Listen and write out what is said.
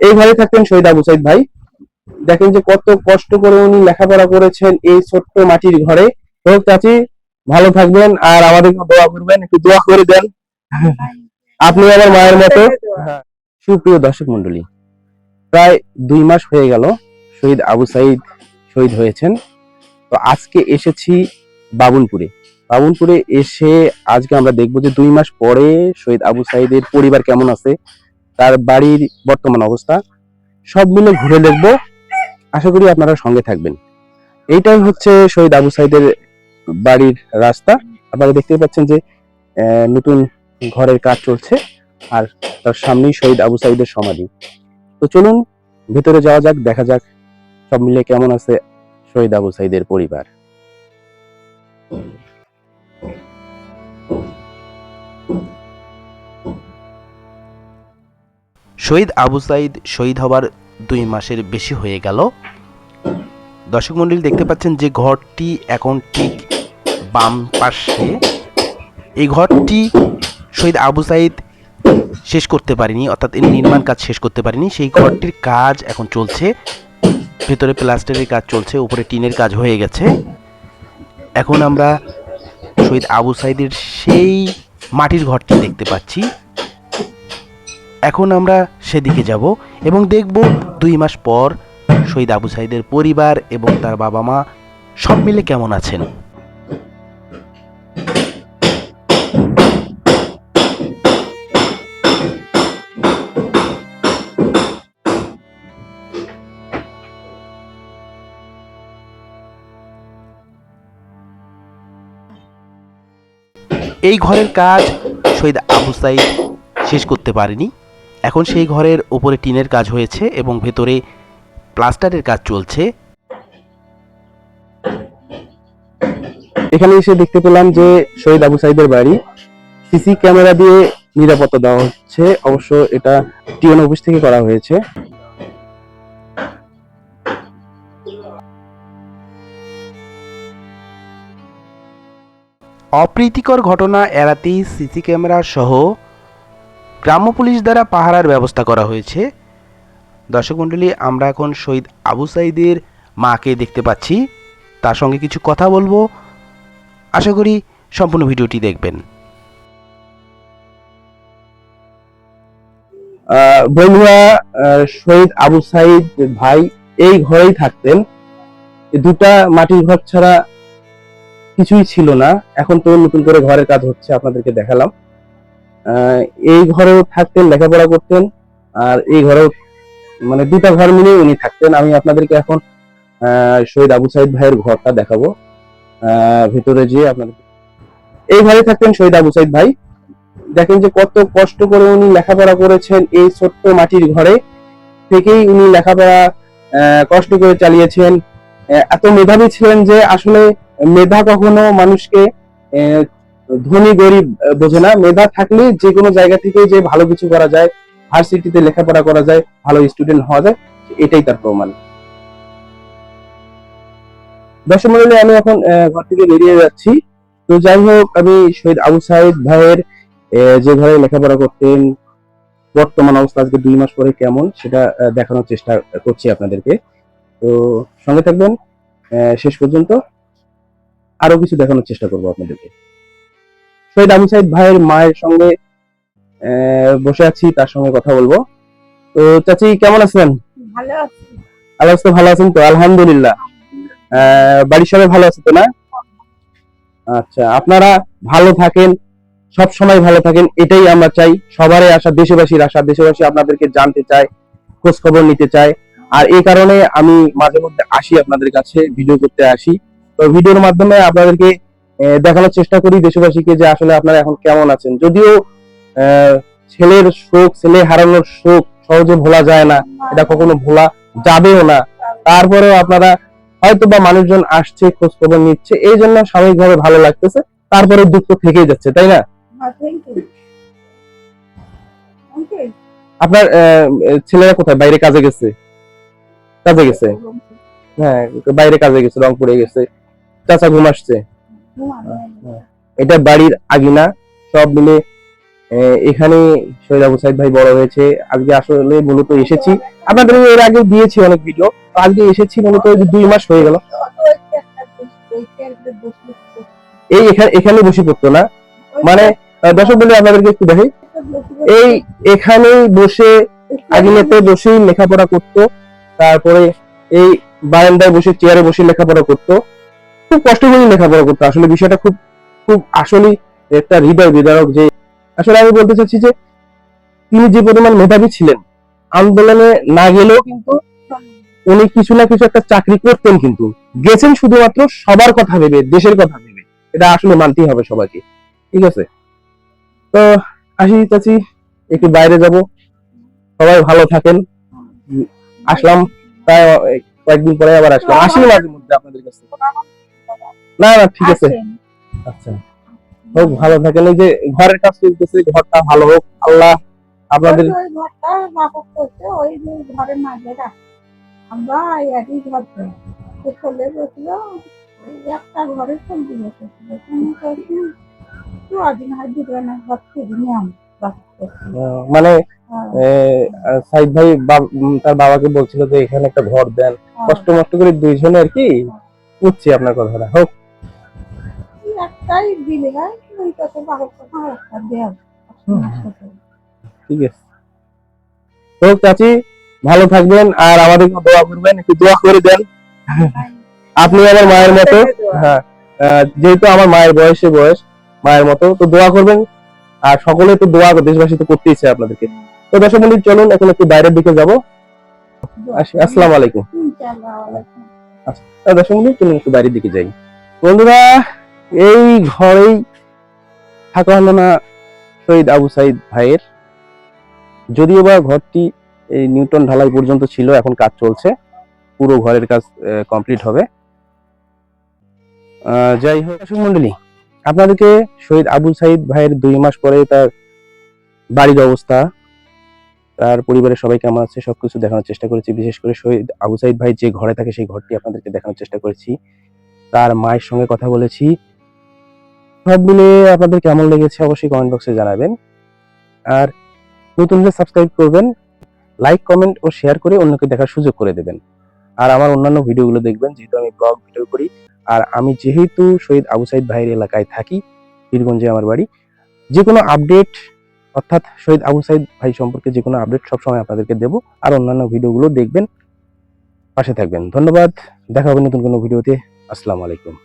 এই ঘরে থাকতেন শহীদ আবু সাইদ ভাই। দেখেন যে কত কষ্ট করে উনি লেখাপড়া করেছেন এই ছোট্ট মাটির ঘরে। হোক চাচি, ভালো থাকবেন আর আমাদেরকে দোয়া করবেন, একটু দোয়া করে দেন। আপনি আমার মায়ের মতো। সুপ্রিয় দর্শক মন্ডলী প্রায় দুই মাস হয়ে গেল শহীদ আবু সাইদ শহীদ হয়েছেন। তো আজকে এসেছি বাবুনপুরে বাবুনপুরে এসে আজকে আমরা দেখব যে দুই মাস পরে শহীদ আবু সাইদের পরিবার কেমন আছে। তার বাড়ির বর্তমান অবস্থা, সব মিলে ঘুরে দেখব। আশা করি আপনারা সঙ্গে থাকবেন। এইটাই হচ্ছে শহীদ আবু সাইদের বাড়ির রাস্তা। আপনারা দেখতে পাচ্ছেন যে নতুন ঘরের কাজ চলছে আর তার সামনেই শহীদ আবু সাইদের সমাধি। তো চলুন, ভেতরে যাওয়া যাক, দেখা যাক সব মিলে কেমন আছে শহীদ আবু সাইদের পরিবার। শহীদ আবু সাইদ শহীদ হবার দুই মাসের বেশি হয়ে গেল। দর্শক মন্ডলী দেখতে পাচ্ছেন যে ঘরটি এখন ঠিক বাম পাশে। এই ঘরটি শহীদ আবু সাইদ শেষ করতে পারেনি, অর্থাৎ এর নির্মাণ কাজ শেষ করতে পারেনি। সেই ঘরটির কাজ এখন চলছে, ভেতরে প্লাস্টারের কাজ চলছে, উপরে টিনের কাজ হয়ে গেছে। এখন আমরা শহীদ আবু সাইদের সেই মাটির ঘরটি দেখতে পাচ্ছি। এখন আমরা সেদিকে যাব এবং দেখব দুই মাস পর শহীদ আবু সাইদের পরিবার এবং তার বাবা মা সব মিলে কেমন আছেন। এই ঘরের কাজ শহীদ আবু সাইদ শেষ করতে পারেনি। এখন সেই ঘরের উপরে টিনের কাজ হয়েছে এবং ভেতরে প্লাস্টারের কাজ চলছে। এখানে এসে দেখতে পেলাম যে শহীদ আবু সাইদের বাড়ি। সিসি ক্যামেরা দিয়ে নিরাপত্তা দেওয়া হচ্ছে। অবশ্য এটা টিএন অফিস থেকে করা হয়েছে। অপ্রীতিকর ঘটনা এড়াতেই সিসি ক্যামেরা সহ গ্রাম্য পুলিশ দ্বারা পাহারার ব্যবস্থা করা হয়েছে। দর্শক মণ্ডলী, আমরা এখন শহীদ আবু সাইদের মাকে দেখতে পাচ্ছি। তার সঙ্গে কিছু কথা বলব। আশা করি সম্পূর্ণ ভিডিওটি দেখবেন। বন্ধুরা শহীদ আবু সাইদ ভাই এই ঘরেই থাকতেন। দুটা মাটির ঘর ছাড়া কিছুই ছিল না। এখন তো নতুন করে ঘরের কাজ হচ্ছে, আপনাদেরকে দেখালাম। এই ঘরেও থাকতেন, লেখাপড়া করতেন, আর এই ঘরেও মানে দুটা ঘর মিলে উনি থাকতেন। আমি আপনাদেরকে এখন শহীদ আবু সাইদ ভাইয়ের ঘরটা দেখাবো। ভেতরে যেয়ে আপনাদের এই ঘরে থাকতেন শহীদ আবু সাইদ ভাই। দেখেন যে কত কষ্ট করে উনি লেখাপড়া করেছেন এই ছোট্ট মাটির ঘরে। থেকেই উনি লেখাপড়া কষ্ট করে চালিয়েছেন। এত মেধাবী ছিলেন যে আসলে মেধা কখনো মানুষকে ধনী, গরিব বোঝে না। মেধা থাকলে যে কোনো জায়গা থেকে যে ভালো কিছু করা যায়, ভার্সিটিতে লেখাপড়া করা যায়, ভালো স্টুডেন্ট হওয়া যায়, এটাই তার প্রমাণ। দর্শক মন্ডলী, আমি এখন ঘর থেকে বেরিয়ে যাচ্ছি। তো যাই হোক, আমি শহীদ আবু সাইদ ভাইয়ের যে ঘরে লেখাপড়া করতেন, বর্তমান অবস্থা আজকে দুই মাস পরে কেমন, সেটা দেখানোর চেষ্টা করছি আপনাদেরকে। তো সঙ্গে থাকবেন শেষ পর্যন্ত আরও কিছু দেখানোর চেষ্টা করব আপনাদেরকে। শহীদ আবু সাইদ ভাইয়ের মায়ের সঙ্গে বসে আছি তার সঙ্গে কথা বলব। তো চাচি কেমন আছেন? ভালো আছি। আল্লাহ ভালো আছেন তো? আলহামদুলিল্লাহ। বাড়ির সবাই ভালো আছে তো না? আচ্ছা আপনারা ভালো থাকেন সব সময় ভালো থাকেন এটাই আমরা চাই। সবারই আশা দেশবাসীর আশা দেশবাসী আপনাদেরকে জানতে চায় খোঁজ খবর নিতে চায়। আর এই কারণে আমি মাঝে মধ্যে আসি আপনাদের কাছে ভিডিও করতে আসি। তো ভিডিওর মাধ্যমে আপনাদেরকে দেখানোর চেষ্টা করি দেশবাসীকে যে আসলে আপনারা এখন কেমন আছেন। যদিও ছেলের শোক ছেলে হারানোর শোক সহজে ভোলা যায় না এটা কখনো ভোলা যাবেও না। তারপরেও আপনারা হয়তো বা মানুষজন আসছে খোঁজ খবর নিচ্ছে এই জন্য স্বাভাবিকভাবে ভালো লাগতেছে। তারপরে দুঃখ থেকেই যাচ্ছে তাই না? ওকে আপনার আহ, ছেলেরা কোথায়? বাইরে কাজে গেছে? কাজে গেছে? হ্যাঁ বাইরে কাজে গেছে রং রংপুরে গেছে। চাচা ঘুম আসছে? এটা বাড়ির আগিনা, সব মিলে এখানে শহীদ সাইদ ভাই বড় হয়েছে। আজকে আসলে মূলত এসেছি। আপনাদের এর আগে দিয়েছি অনেক ভিডিও আজকে এসেছি মূলত দুই মাস হয়ে গেল। এই এখানে এখানে বসে পড়তো না। মানে দর্শক বলে আপনাদেরকে একটু দেখি এই এখানেই বসে আগিনেতে বসেই লেখাপড়া করতো। তারপরে এই বারান্দায় বসে, চেয়ারে বসে লেখাপড়া করতো। খুব কষ্ট করে লেখাপড়া করতো। আসলে বিষয়টা খুব খুব আসলে একটা হৃদয় বিদারক যে, আসলে আমি বলতে চাচ্ছি যে, তিনি যে পরিমাণ মেধাবী ছিলেন, আন্দোলনে না গেলেও কিন্তু উনি কিছু না কিছু একটা চাকরি করতেন কিন্তু। গেছেন শুধুমাত্র সবার কথা ভেবে, দেশের কথা ভেবে। এটা আসলে মানতেই হবে সবাইকে। ঠিক আছে? তো, আসি, চাচি, একটু বাইরে যাব। সবাই ভালো থাকেন। আসলাম, প্রায়, কয়েকদিন পরে আবার আসলাম। আসি মাঝে মধ্যে আপনাদের কাছে না না ঠিক আছে। আচ্ছা। হোক ভালো থাকেন। যে ঘরের কাজ চলতেছে ঘরটা ভালো হোক আল্লাহ আপনাদের ঘরটা বাপক করছে ওই যে ঘরের মাঝে আমরা একই ঘর চলে গেছিল একটা ঘরে চলতে বসেছিল তুমি কয়েকদিন দু দুটো না ঘর থেকে নিয়ে আমি বাস করছি। আহ, মানে আহ, সাইদ ভাই তার বাবাকে বলছিল যে এখানে একটা ঘর দেন। কষ্ট মষ্ট করে দুইজনে আর কি বুঝছি আপনার কথাটা। হোক। একটাই দিলে হয় ওই একটা দেওয়া ঠিক আছে। হোক চাচি ভালো থাকবেন আর আমাদেরকে দোয়া করবেন একটু দোয়া করে দেন। আপনি আমার মায়ের মতো হ্যাঁ যেহেতু আমার মায়ের বয়সে বয়স মায়ের মতো তো দোয়া করবেন। আর সকলে তো দোয়া দেশবাসী তো করতেই চায় আপনাদেরকে। তো দর্শক মন্দির চলুন এখন একটু বাইরের দিকে যাব। আসি আসসালামু আলাইকুম। ইনশাআল্লাহ ওয়ালাইকুম তা দর্শক মন্দির চলুন একটু বাইরের দিকে যাই। বন্ধুরা এই ঘরেই থাকা হলো না শহীদ আবু সাইদ ভাইয়ের। যদিও বা ঘরটি এই নিউটন ঢালাই পর্যন্ত ছিল, এখন কাজ চলছে। পুরো ঘরের কাজ কমপ্লিট হবে। যাই হোক, দর্শক মন্ডলী আপনাদেরকে শহীদ আবু সাইদ ভাইয়ের দুই মাস পরে তার বাড়ির অবস্থা, তার পরিবারের সবাই কেমন আছে, সবকিছু দেখানোর চেষ্টা করেছি। বিশেষ করে শহীদ আবু সাইদ ভাই যে ঘরে থাকে, সেই ঘরটি আপনাদেরকে দেখানোর চেষ্টা করেছি। তার মায়ের সঙ্গে কথা বলেছি। সব আপনাদের কেমন লেগেছে অবশ্যই কমেন্ট বক্সে জানাবেন। আর নতুন হলে সাবস্ক্রাইব করবেন লাইক কমেন্ট ও শেয়ার করে অন্যকে দেখার সুযোগ করে দেবেন। আর আমার অন্যান্য ভিডিওগুলো দেখবেন, যেহেতু আমি ব্লগ ভিডিও করি, আর আমি যেহেতু শহীদ আবু সাইদ ভাইয়ের এলাকায় থাকি, পীরগঞ্জে আমার বাড়ি যে কোনো আপডেট অর্থাৎ শহীদ আবু সাইদ ভাই সম্পর্কে যে কোনো আপডেট সবসময় আপনাদেরকে দেবো, আর অন্যান্য ভিডিওগুলো দেখবেন, পাশে থাকবেন। ধন্যবাদ, দেখা হবে নতুন কোনো ভিডিওতে, আসসালামু আলাইকুম।